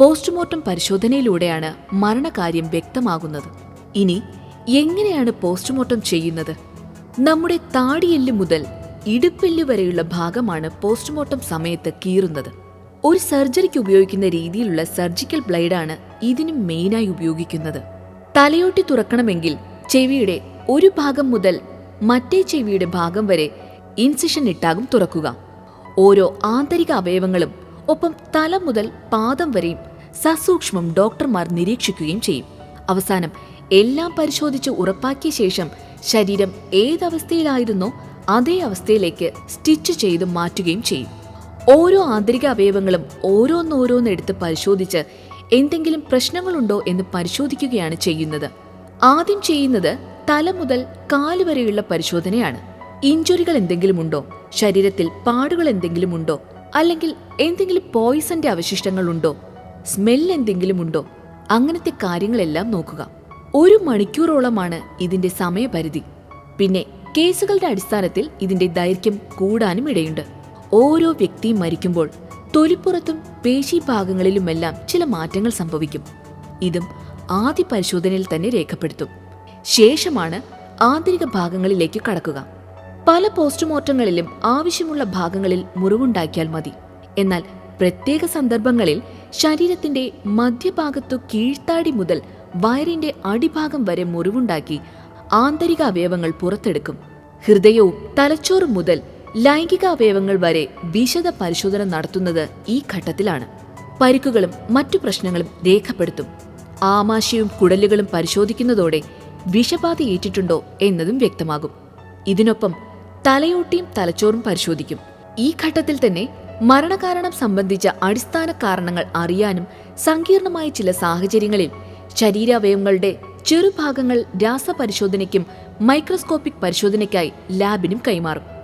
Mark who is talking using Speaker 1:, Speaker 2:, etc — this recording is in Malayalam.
Speaker 1: പോസ്റ്റ്മോർട്ടം പരിശോധനയിലൂടെയാണ് മരണകാര്യം വ്യക്തമാകുന്നത്. ഇനി എങ്ങനെയാണ് പോസ്റ്റ്മോർട്ടം ചെയ്യുന്നത്? നമ്മുടെ താടിയെല്ല് മുതൽ ഇടുപ്പെല്ല് വരെയുള്ള ഭാഗമാണ് പോസ്റ്റ്മോർട്ടം സമയത്ത് കീറുന്നത്. ഒരു സർജറിക്ക് ഉപയോഗിക്കുന്ന രീതിയിലുള്ള സർജിക്കൽ ബ്ലേഡാണ് ഇതിനും മെയിനായി ഉപയോഗിക്കുന്നത്. തലയോട്ടി തുറക്കണമെങ്കിൽ ചെവിയുടെ ഒരു ഭാഗം മുതൽ മറ്റേ ചെവിയുടെ ഭാഗം വരെ ഇൻസിഷൻ ഇട്ടാകും തുറക്കുക. ഓരോ ആന്തരിക അവയവങ്ങളും ഒപ്പം തല മുതൽ പാദം വരെയും സസൂക്ഷ്മം ഡോക്ടർമാർ നിരീക്ഷിക്കുകയും ചെയ്യും. അവസാനം എല്ലാം പരിശോധിച്ച് ഉറപ്പാക്കിയ ശേഷം ശരീരം ഏതവസ്ഥയിലായിരുന്നോ അതേ അവസ്ഥയിലേക്ക് സ്റ്റിച്ച് ചെയ്ത് മാറ്റുകയും ചെയ്യും. ഓരോ ആന്തരിക അവയവങ്ങളും ഓരോന്നോരോന്ന് എടുത്ത് പരിശോധിച്ച് എന്തെങ്കിലും പ്രശ്നങ്ങളുണ്ടോ എന്ന് പരിശോധിക്കുകയാണ് ചെയ്യുന്നത്. ആദ്യം ചെയ്യുന്നത് തല മുതൽ കാൽ വരെയുള്ള പരിശോധനയാണ്. ഇഞ്ചുറികൾ എന്തെങ്കിലും ഉണ്ടോ? ശരീരത്തിൽ പാടുകൾ എന്തെങ്കിലും ഉണ്ടോ? അല്ലെങ്കിൽ എന്തെങ്കിലും പോയിസന്റെ അവശിഷ്ടങ്ങൾ ഉണ്ടോ? സ്മെൽ എന്തെങ്കിലും ഉണ്ടോ? അങ്ങനത്തെ കാര്യങ്ങളെല്ലാം നോക്കുക. ഒരു മണിക്കൂറോളമാണ് ഇതിന്റെ സമയപരിധി. പിന്നെ കേസുകളുടെ അടിസ്ഥാനത്തിൽ ഇതിന്റെ ദൈർഘ്യം കൂടാനും ഇടയുണ്ട്. ഓരോ വ്യക്തിയും മരിക്കുമ്പോൾ തൊലിപ്പുറത്തും പേശീഭാഗങ്ങളിലുമെല്ലാം ചില മാറ്റങ്ങൾ സംഭവിക്കും. ഇതും ആദ്യ പരിശോധനയിൽ തന്നെ രേഖപ്പെടുത്തും. ശേഷമാണ് ആന്തരിക ഭാഗങ്ങളിലേക്ക് കടക്കുക. പല പോസ്റ്റ്മോർട്ടങ്ങളിലും ആവശ്യമുള്ള ഭാഗങ്ങളിൽ മുറിവുണ്ടാക്കിയാൽ മതി. എന്നാൽ പ്രത്യേക സന്ദർഭങ്ങളിൽ ശരീരത്തിന്റെ മധ്യഭാഗത്തു കീഴ്ത്താടി മുതൽ വയറിന്റെ അടിഭാഗം വരെ മുറിവുണ്ടാക്കി ആന്തരിക അവയവങ്ങൾ പുറത്തെടുക്കും. ഹൃദയവും തലച്ചോറും മുതൽ ലൈംഗിക അവയവങ്ങൾ വരെ വിശദ പരിശോധന നടത്തുന്നത് ഈ ഘട്ടത്തിലാണ്. പരിക്കുകളും മറ്റു പ്രശ്നങ്ങളും രേഖപ്പെടുത്തും. ആമാശയും കുടലുകളും പരിശോധിക്കുന്നതോടെ വിഷബാധ ഏറ്റിട്ടുണ്ടോ എന്നതും വ്യക്തമാകും. ഇതിനൊപ്പം തലയോട്ടിയും തലച്ചോറും പരിശോധിക്കും. ഈ ഘട്ടത്തിൽ തന്നെ മരണകാരണം സംബന്ധിച്ച അടിസ്ഥാന കാരണങ്ങൾ അറിയാനും സങ്കീർണമായ ചില സാഹചര്യങ്ങളിൽ ശരീരാവയവങ്ങളുടെ ചെറുഭാഗങ്ങൾ രാസപരിശോധനയ്ക്കും മൈക്രോസ്കോപ്പിക് പരിശോധനയ്ക്കായി ലാബിനും കൈമാറും.